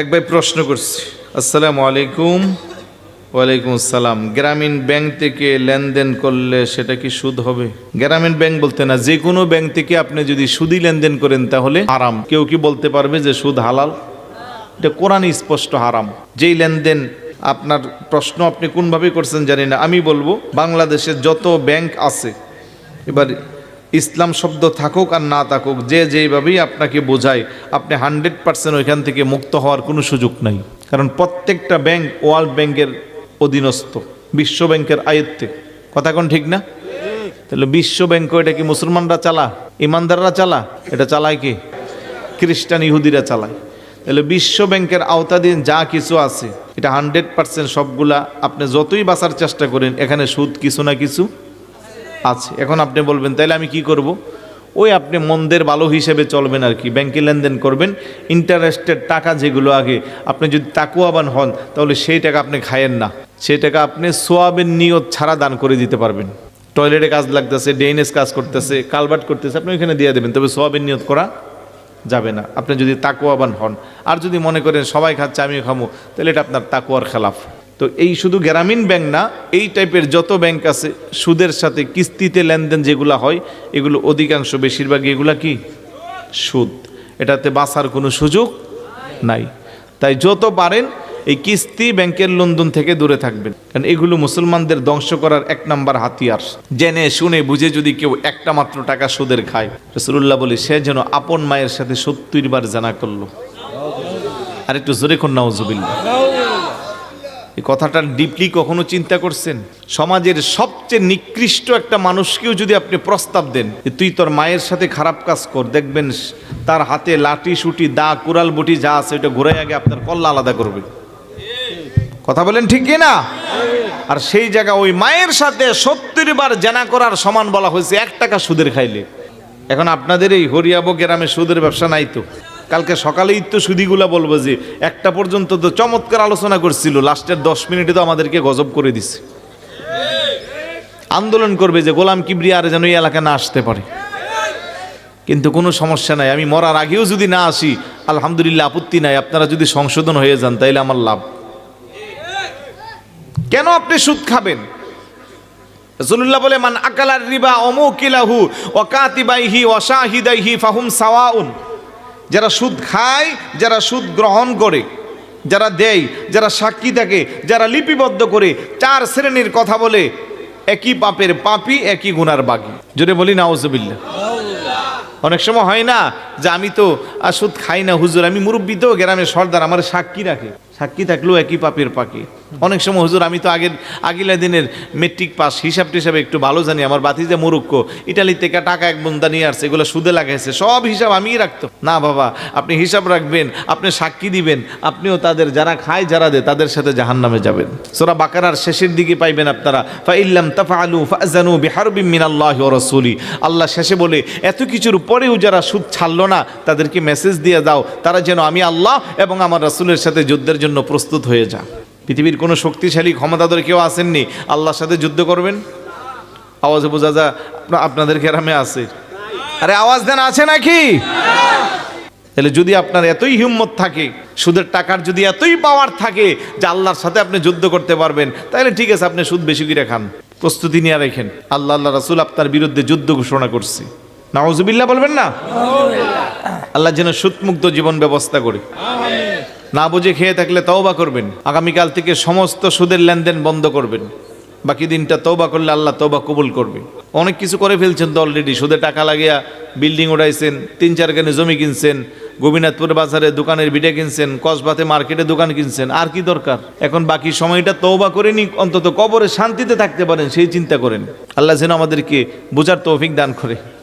এক ভাই প্রশ্ন করছি, আসসালামু আলাইকুম, ওয়ালাইকুম আসসালাম। গ্রামীণ ব্যাংক থেকে লেনদেন করলে সেটা কি সুদ হবে? গ্রামীণ ব্যাংক বলতে না, যে কোনো ব্যাংক থেকে আপনি যদি সুদি লেনদেন করেন তাহলে হারাম। কেউ কি বলতে পারবে যে সুদ হালাল? এটা কোরআনই স্পষ্ট হারাম। যেই লেনদেন আপনার প্রশ্ন আপনি কোনভাবে করছেন জানি না। আমি বলব বাংলাদেশের যত ব্যাংক আছে, এবার ইসলাম শব্দ থাকুক আর না থাকুক, যে যেইভাবেই আপনাকে বোঝায়, আপনি হান্ড্রেড পার্সেন্ট ওইখান থেকে মুক্ত হওয়ার কোনো সুযোগ নাই। কারণ প্রত্যেকটা ব্যাংক ওয়ার্ল্ড ব্যাংকের অধীনস্থ, বিশ্ব ব্যাংকের আয়ত্তে। কথা কোন ঠিক না? তাহলে বিশ্ব ব্যাংক এটা কি মুসলমানরা চালা ইমানদাররা চালা এটা চালায় কি? খ্রিস্টান ইহুদিরা চালায়। তাহলে বিশ্ব ব্যাংকের আওতাধীন যা কিছু আছে, এটা হান্ড্রেড পার্সেন্ট সবগুলা আপনি যতই বাঁচার চেষ্টা করেন, এখানে সুদ কিছু না কিছু আছে। এখন আপনি বলবেন তাহলে আমি কি করব? ওই আপনি মন্দের ভালো হিসেবে চলবেন আর কি, ব্যাংকে লেনদেন করবেন। ইন্টারেস্টের টাকা যেগুলো আগে, আপনি যদি তাকুয়াবান হন, তাহলে সেই টাকা আপনি খায়েন না। সেই টাকা আপনি সোয়াবের নিয়ত ছাড়া দান করে দিতে পারবেন। টয়লেটে কাজ লাগতেছে ডেইনেস কাজ করতেছে কালবাট করতেছে, আপনি ওইখানে দিয়ে দেবেন, তবে সোয়াবের নিয়ত করা যাবে না। আপনি যদি তাকুয়াবান হন, আর যদি মনে করেন, সবাই খাচ্ছে, আমিও খামো তাহলে এটা আপনার তাকুয়ার খেলাফ। তো এই শুধু গ্রামীণ ব্যাংক না, এই টাইপের যত ব্যাংক আছে, সুদের সাথে কিস্তিতে লেনদেন যেগুলো হয়, এগুলো অধিকাংশ বেশিরভাগ এগুলা কি? সুদ। এটাতে বাঁচার কোনো সুযোগ নাই। তাই যত পারেন, এই কিস্তি ব্যাংকের লেনদেন থেকে দূরে থাকবেন। কারণ এগুলো মুসলমানদের ধ্বংস করার এক নাম্বার হাতিয়ার। জেনে, শুনে, বুঝে যদি কেউ একটা মাত্র টাকা সুদের খায় রসুল্লাহ বলি, সে যেন আপন মায়ের সাথে সত্তর বার জানা করল। আর একটু জোরে কন্যা এই কথাটা ডিপলি কখনো চিন্তা করছেন? সমাজের সবচেয়ে নিকৃষ্ট একটা মানুষকেও যদি আপনি প্রস্তাব দেন যে তুই তোর মায়ের সাথে খারাপ কাজ কর, দেখবেন তার হাতে লাঠি, সুটি দা কুড়াল, বটি যা আছে ওইটা ঘুরে আগে আপনার কল্লা আলাদা করবে। কথা বলেন ঠিক না? আর সেই জায়গা ওই মায়ের সাথে সত্তর বার জানা করার সমান বলা হয়েছে, এক টাকা সুদের খাইলে। এখন আপনাদের এই হরিয়াবো গ্রামে সুদের ব্যবসা নাই তো। কালকে সকালেই তো সুদিগুলা বলব যে একটা পর্যন্ত তো চমৎকার আলোচনা করছিল, লাস্টের দশ মিনিটে তো আমাদেরকে গজব করে দিছে। আন্দোলন করবে যে গোলাম কিবরি আর যেন এই এলাকা না আসতে পারে। কিন্তু কোনো সমস্যা নাই, আমি মরার আগেও যদি না আসি, আলহামদুলিল্লাহ আপত্তি নাই, আপনারা যদি সংশোধন হয়ে যান, তাইলে আমার লাভ। কেন আপনি সুদ খাবেন? রসুল্লাহ বলে, মান আকালার রিবা অমুকিলাহু ওকাতিবাইহি ওয়াশাহিদাইহি ফাহুম সাওয়াউন। যারা সুদ খায়, যারা সুদ গ্রহণ করে, যারা দেয়, যারা সাক্ষী থাকে, যারা লিপিবদ্ধ করে, চার শ্রেণির কথা বলে, একই পাপের পাপি, একই গুনার বাগি। জোরে বলি নাউজবিল্লা অনেক সময় হয় না যে আমি তো সুদ খাই না, হুজুর, আমি মুরব্বী তো, গ্রামের সর্দার, আমার সাক্ষী রাখে। সাক্ষী থাকলেও একই পাপের পাখি। অনেক সময় হুজুর, আমি তো আগের, আগিলা দিনের মেট্রিক পাস হিসাব টিসাবে একটু ভালো জানি, আমার বাতিজা মুরুক্ষ ইটালি থেকে টাকা এক বন্দা নিয়ে আসছে, এগুলো সুদে লাগাইছে, সব হিসাব আমিই রাখতো না বাবা, আপনি হিসাব রাখবেন, আপনি সাক্ষী দিবেন, আপনিও তাদের যারা খায় যারা দেয়, তাদের সাথে জাহান নামে যাবেন। সোরা বাকারার শেষের দিকে পাইবেন আপনারা, ফা ইল্লাম তাফা আলু ফাজানু বিহারবিম মিনাল্লাহি রাসূলি। আল্লাহ শেষে বলে, এত কিছুর পরেও যারা সুদ ছাড়লো না, তাদেরকে মেসেজ দিয়ে দাও, তারা যেন আমি আল্লাহ এবং আমার রাসূলের সাথে যুদ্ধের জন্য প্রস্তুত হয়ে যা। পৃথিবীর কোনো শক্তিশালী, ক্ষমতাধর কেউ আসেননি। আল্লাহর সাথে যুদ্ধ করবেন? আওয়াজে বোঝা যা আপনাদের গ্রামে আছে। আরে, আওয়াজ দেন, আছে নাকি? তাহলে যদি আপনার এতই হিম্মত থাকে, সুদের টাকার যদি এতই পাওয়ার থাকে যে আল্লাহর সাথে আপনি যুদ্ধ করতে পারবেন, তাহলে ঠিক আছে, আপনি সুদ বেশি করে খান। প্রস্তুতি নিয়ে রেখেন। আল্লাহ আল্লাহ রাসুল আপনার বিরুদ্ধে যুদ্ধ ঘোষণা করছে। নাউজুবিল্লাহ বলবেন না? আল্লাহ যেন সুদমুক্ত জীবন ব্যবস্থা করি। না বুঝে খেয়ে থাকলে তওবা করবেন। আগামীকাল থেকে সমস্ত সুদের লেনদেন বন্ধ করবেন। বাকি দিনটা তওবা করলে আল্লাহ তওবা কবুল করবে। অনেক কিছু করে ফেলছেন তো অলরেডি সুদে টাকা লাগিয়া বিল্ডিং উঠাইছেন তিন চার খানে জমি কিনছেন, গোবিনাথপুর বাজারে দোকানের বিটে কিনছেন, কসবাতে মার্কেটে দোকান কিনছেন, আর কি দরকার? এখন বাকি সময়টা তওবা করে নি অন্তত কবরে শান্তিতে থাকতে পারেন, সেই চিন্তা করেন। আল্লাহ যেন আমাদেরকে বোঝার তৌফিক দান করে।